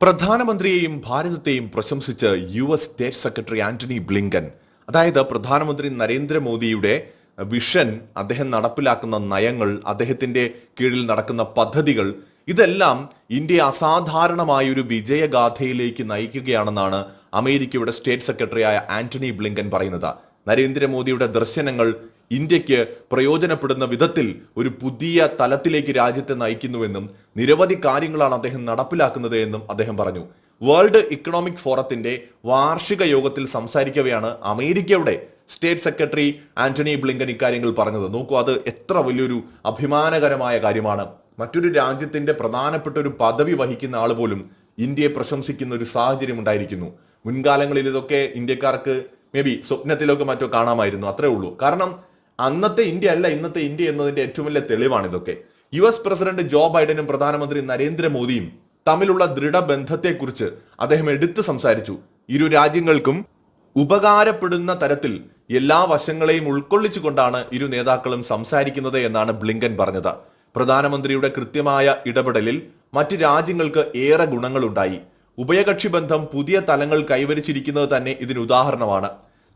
പ്രധാനമന്ത്രിയെയും ഭാരതത്തെയും പ്രശംസിച്ച് U S state secretary Antony Blinken അതായത് പ്രധാനമന്ത്രി നരേന്ദ്രമോദിയുടെ വിഷൻ അദ്ദേഹം നടപ്പിലാക്കുന്ന നയങ്ങൾ അദ്ദേഹത്തിന്റെ കീഴിൽ നടക്കുന്ന പദ്ധതികൾ ഇതെല്ലാം ഇന്ത്യ അസാധാരണമായ ഒരു വിജയഗാഥയിലേക്ക് നയിക്കുകയാണെന്നാണ് അമേരിക്കയുടെ സ്റ്റേറ്റ് സെക്രട്ടറിയായ ആന്റണി ബ്ലിങ്കൻ പറയുന്നത്. നരേന്ദ്രമോദിയുടെ ദർശനങ്ങൾ ഇന്ത്യയ്ക്ക് പ്രയോജനപ്പെടുന്ന വിധത്തിൽ ഒരു പുതിയ തലത്തിലേക്ക് രാജ്യത്തെ നയിക്കുന്നുവെന്നും നിരവധി കാര്യങ്ങളാണ് അദ്ദേഹം നടപ്പിലാക്കുന്നത് എന്നും അദ്ദേഹം പറഞ്ഞു. വേൾഡ് ഇക്കണോമിക് ഫോറത്തിന്റെ വാർഷിക യോഗത്തിൽ സംസാരിക്കവെയാണ് അമേരിക്കയുടെ സ്റ്റേറ്റ് സെക്രട്ടറി ആന്റണി ബ്ലിങ്കൻ ഇക്കാര്യങ്ങൾ പറഞ്ഞത്. നോക്കൂ അത് എത്ര വലിയൊരു അഭിമാനകരമായ കാര്യമാണ്. മറ്റൊരു രാജ്യത്തിന്റെ പ്രധാനപ്പെട്ട ഒരു പദവി വഹിക്കുന്ന ആൾ പോലും ഇന്ത്യയെ പ്രശംസിക്കുന്ന ഒരു സാഹചര്യം ഉണ്ടായിരിക്കുന്നു. മുൻകാലങ്ങളിൽ ഇതൊക്കെ ഇന്ത്യക്കാർക്ക് മേ ബി സ്വപ്നത്തിലൊക്കെ മറ്റോ കാണാമായിരുന്നു അത്രേ ഉള്ളൂ. കാരണം അന്നത്തെ ഇന്ത്യ അല്ല ഇന്നത്തെ ഇന്ത്യ എന്നതിന്റെ ഏറ്റവും വലിയ തെളിവാണ് ഇതൊക്കെ. യു എസ് പ്രസിഡന്റ് ജോ ബൈഡനും പ്രധാനമന്ത്രി നരേന്ദ്രമോദിയും തമ്മിലുള്ള ദൃഢബന്ധത്തെക്കുറിച്ച് അദ്ദേഹം എടുത്തു സംസാരിച്ചു. ഇരു രാജ്യങ്ങൾക്കും ഉപകാരപ്പെടുന്ന തരത്തിൽ എല്ലാ വശങ്ങളെയും ഉൾക്കൊള്ളിച്ചുകൊണ്ടാണ് ഇരു നേതാക്കളും സംസാരിക്കുന്നത് എന്നാണ് ബ്ലിങ്കൻ പറഞ്ഞത്. പ്രധാനമന്ത്രിയുടെ കൃത്യമായ ഇടപെടലിൽ മറ്റ് രാജ്യങ്ങൾക്ക് ഏറെ ഗുണങ്ങളുണ്ടായി. ഉഭയകക്ഷി ബന്ധം പുതിയ തലങ്ങൾ കൈവരിച്ചിരിക്കുന്നത് തന്നെ ഇതിന് ഉദാഹരണമാണ്.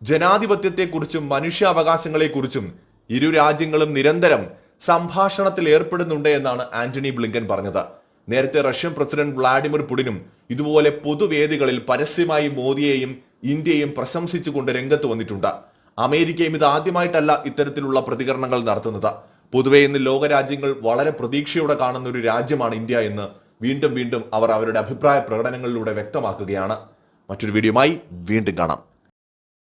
ജനാധിപത്യത്തെക്കുറിച്ചും മനുഷ്യാവകാശങ്ങളെക്കുറിച്ചും ഇരു രാജ്യങ്ങളും നിരന്തരം സംഭാഷണത്തിൽ ഏർപ്പെടുന്നുണ്ട് എന്നാണ് ആന്റണി ബ്ലിങ്കൻ പറഞ്ഞത്. നേരത്തെ റഷ്യൻ പ്രസിഡന്റ് വ്ളാഡിമിർ പുടിനും ഇതുപോലെ പൊതുവേദികളിൽ പരസ്യമായി മോദിയെയും ഇന്ത്യയും പ്രശംസിച്ചുകൊണ്ട് രംഗത്ത് വന്നിട്ടുണ്ട്. അമേരിക്കയും ഇത് ആദ്യമായിട്ടല്ല ഇത്തരത്തിലുള്ള പ്രതികരണങ്ങൾ നടത്തുന്നത്. പൊതുവെ ഇന്ന് ലോകരാജ്യങ്ങൾ വളരെ പ്രതീക്ഷയോടെ കാണുന്ന ഒരു രാജ്യമാണ് ഇന്ത്യ എന്ന് വീണ്ടും വീണ്ടും അവർ അവരുടെ അഭിപ്രായ പ്രകടനങ്ങളിലൂടെ വ്യക്തമാക്കുകയാണ്. മറ്റൊരു വീഡിയോയുമായി വീണ്ടും കാണാം.